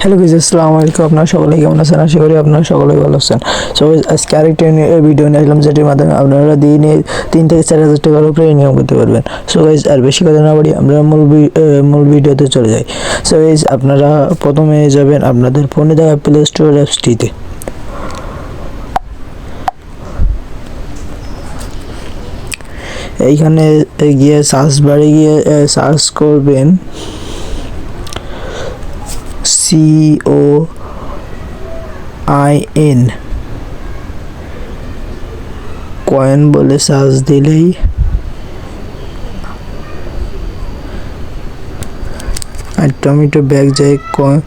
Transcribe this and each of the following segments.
Hello guys আসসালামু আলাইকুম আপনারা সকলেই কেমন আছেন? আশা করি আপনারা সকলেই ভালো আছেন। সো আজকে আরেকটা ভিডিও নিয়ে আসলাম যেটির মাধ্যমে আপনারা দিনে তিন থেকে চার হাজার টাকার উপরে ইনকাম করতে পারবেন। সো গাইজ আর বেশি কথা না বাড়ি আমরা মূল মূল ভিডিওতে চলে যাই। সো গাইজ আপনারা প্রথমে যাবেন আপনাদের ফোনে দেওয়া প্লে স্টোর অ্যাপসটিতে। এইখানে গিয়ে সার্চ বারে গিয়ে সার্চ করবেন। C O I N coin বলে সার্চ দিলেই আর টমেটো ব্যাগ যায় কয়েন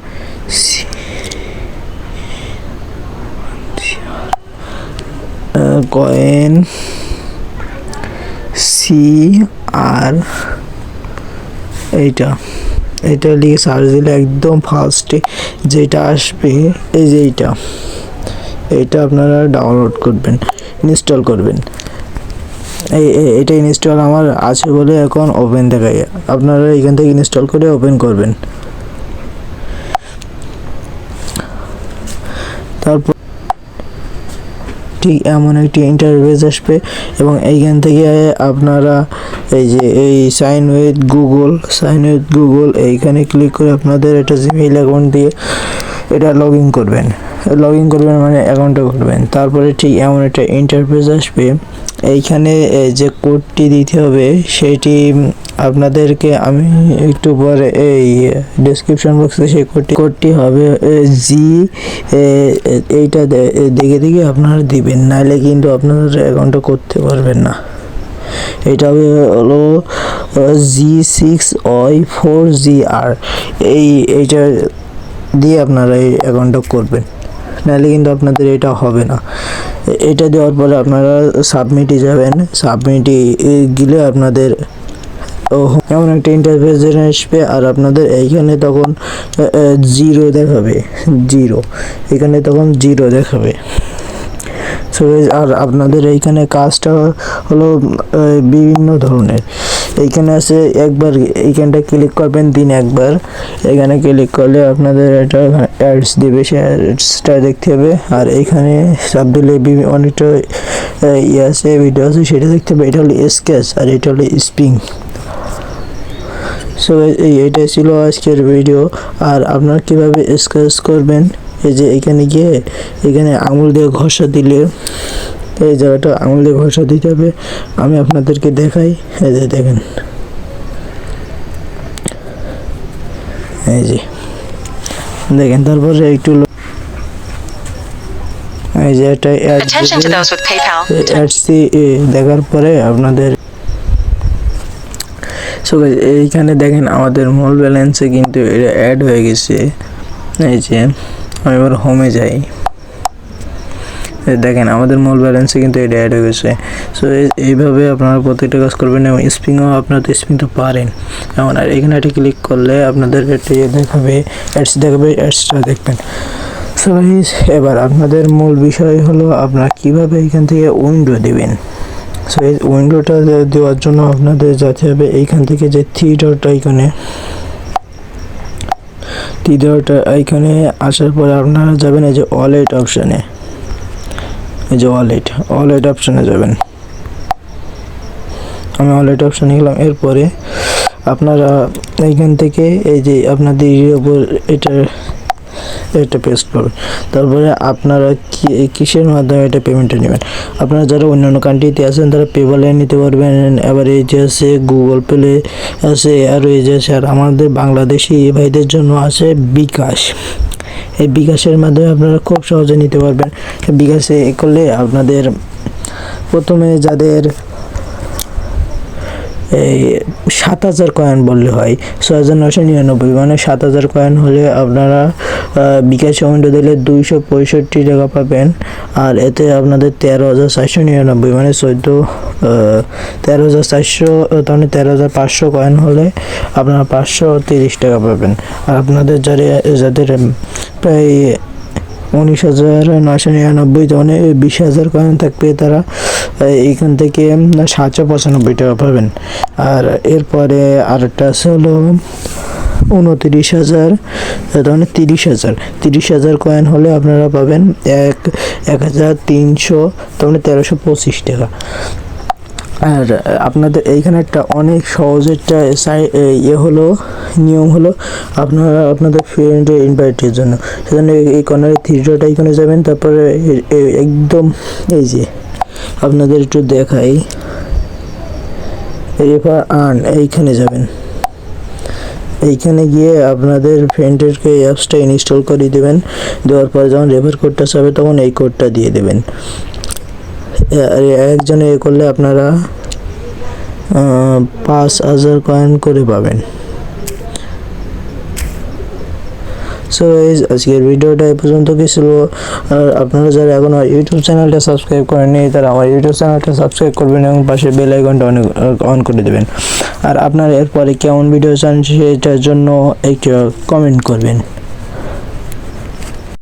কয়েন সি আর এইটা। এটা লিখে সার্চ দিলে একদম ফার্স্টে যেটা আসবে, এই যে এইটা এইটা আপনারা ডাউনলোড করবেন ইনস্টল করবেন। এই এটা ইনস্টল আমার আছে বলে এখন ওপেন দেখায় আপনারা এখান থেকে ইনস্টল করে ওপেন করবেন। তারপর ঠিক এমন একটি ইন্টারভেস আসবে এবং এইখান থেকে আপনারা এই যে, এই sign with Google sign with Google এইখানে ক্লিক করে আপনাদের একটা জিমেইল অ্যাকাউন্ট দিয়ে এটা লগ ইন করবেন। লগ ইন করবেন মানে অ্যাকাউন্টটা করবেন। তারপরে ঠিক এমন একটা ইন্টারফেস আসবে। এইখানে এই যে কোডটি দিতে হবে, সেটি আপনাদেরকে আমি একটু পরে এই ডেসক্রিপশন বক্সে সেই কোডটি কোডটি হবে জি এইটা দেখে দেখে আপনারা দিবেন। নাহলে কিন্তু আপনারা অ্যাকাউন্টটা করতে পারবেন না। এটা হবে হলো G six Y four G আর এই, এইটা দিয়ে আপনারা এই অ্যাকাউন্টটা করবেন। নাহলে কিন্তু আপনাদের এটা হবে না। এটা দেওয়ার পরে আপনারা সাবমিটে যাবেন। সাবমিটে গেলে আপনাদের এমন একটা ইন্টারফেস আসবে আর আপনাদের এইখানে তখন জিরো দেখাবে। জিরো এখানে তখন জিরো দেখাবে। আর আপনাদের এইখানে কাজটা হলো বিভিন্ন ধরনের। এইখানে আছে একবার, এইখানটা ক্লিক করবেন, দিন একবার। এখানে ক্লিক করলে আপনাদের এটা অ্যাডস দেবে, সে অ্যাডসটা দেখতে হবে। আর এইখানে সব দিলে অনেকটা ইয়ে আছে ভিডিও আছে, সেটা দেখতে হবে। এটা হলো স্কেচ আর এটা হলো স্প্রিং সো এটাই ছিল আজকের ভিডিও আর আপনারা কীভাবে স্কেচ করবেন? এই যে এখানে গিয়ে, এখানে আঙুল দিয়ে ঘষা দিলে এই জায়গাটা আঙুল দিয়ে ঘষা দিতে হবে। আমি আপনাদেরকে দেখাই। এই যে দেখেন। এই যে। দেখেন তারপরে একটু এই যে PayPal. অ্যাডসি দেখার পরে আপনাদের সো এইখানে দেখেন আমাদের মূল ব্যালেন্সে কিন্তু এটা অ্যাড হয়ে গেছে। এই যে আমি এবার হোমে যাই। দেখেন, আমাদের মূল ব্যালেন্সে কিন্তু এটা অ্যাড হয়ে গেছে সো এইভাবে আপনারা প্রত্যেকটা কাজ করবেন এবং স্প্রিংও আপনারা তো স্প্রিং তো পারেন। যেমন, আর এখানে একটা ক্লিক করলে আপনাদের ইয়ে দেখাবে অ্যাডস দেখাবে অ্যাডসটা দেখবেন। সো এবার আপনাদের মূল বিষয় হলো আপনারা কীভাবে এখান থেকে উইন্ডো দেবেন। সো এই উইন্ডোটা দেওয়ার জন্য আপনাদের যেতে হবে এইখান থেকে যে থ্রি ডট আইকনে থ্রি ডট আইকনে আসার পরে আপনারা যাবেন এই যে ওয়ালেট অপশানে এই যে ওয়ালেট ওয়ালেট অপশানে যাবেন। আমি ওয়ালেট অপশানে গেলাম এরপরে আপনারা এইখান থেকে এই যে আপনাদের উপর এটা এটা পেস্ট করবেন। তারপরে আপনারা কিসের মাধ্যমে এটা পেমেন্টটা নেবেন? আপনারা যারা অন্যান্য কান্ট্রিতে আছেন, তারা পেপালে নিতে পারবেন এবার এই যে আছে গুগল পেলে আছে, আর এই যে আছে, আর আমাদের বাংলাদেশি ভাইদের জন্য আছে বিকাশ। এই বিকাশের মাধ্যমে আপনারা খুব সহজে নিতে পারবেন। বিকাশে করলে আপনাদের প্রথমে যাদের এই সাত হাজার কয়েন বললে হয়, ছয় হাজার নশো নিরানব্বই মানে সাত হাজার কয়েন হলে আপনারা বিকাশ উইন্ডো দিলে দুইশো পঁয়ষট্টি টাকা পাবেন, আর এতে আপনাদের তেরো হাজার চারশো নিরানব্বই মানে চোদ্দ তেরো হাজার চারশো, তাহলে তেরো হাজার পাঁচশো কয়েন হলে আপনারা পাঁচশো তিরিশ টাকা পাবেন। আর আপনাদের যারা, যাদের প্রায় উনিশ হাজার নয়শো নিরানব্বই মানে বিশ হাজার কয়েন থাকবে তারা এখান থেকে সাতশো পঁচানব্বই টাকা পাবেন। আর এরপরে আরেকটা আছে হলো উনতিরিশ হাজার তার মানে তিরিশ হাজার। তিরিশ হাজার কয়েন হলে আপনারা পাবেন এক এক হাজার তিনশো, তার মানে তেরোশো পঁচিশ টাকা। আর আপনাদের এইখানে একটা অনেক সহজ একটা সাই- ইয়ে হলো, নিয়ম হলো আপনারা আপনাদের ফ্রেন্ডের ইনভাইটের জন্য। সেজন্য এই- কর্নারে থ্রি ডট যাবেন, তারপরে একদম এই যে আপনাদের একটু দেখাই। রেফার আর্ন এইখানে যাবেন। এইখানে গিয়ে আপনাদের ফ্রেন্ডেরকে অ্যাপসটা ইনস্টল করে দেবেন। দেওয়ার পর যখন রেফার কোডটা চাবে তখন এই কোডটা দিয়ে দেবেন। একজনে এ করলে আপনারা পাঁচ হাজার কয়েন করে পাবেন। সো গাইজ আজকের ভিডিওটা এ পর্যন্ত কি ছিল? আর আপনারা যারা এখন আমার ইউটিউব চ্যানেলটা সাবস্ক্রাইব করেননি, তারা আমার ইউটিউব চ্যানেলটা সাবস্ক্রাইব করবেন এবং পাশে বেল আইকনটা অন অন করে দেবেন। আর আপনারা এরপরে কেমন ভিডিও চান, সেটার জন্য একটু কমেন্ট করবেন।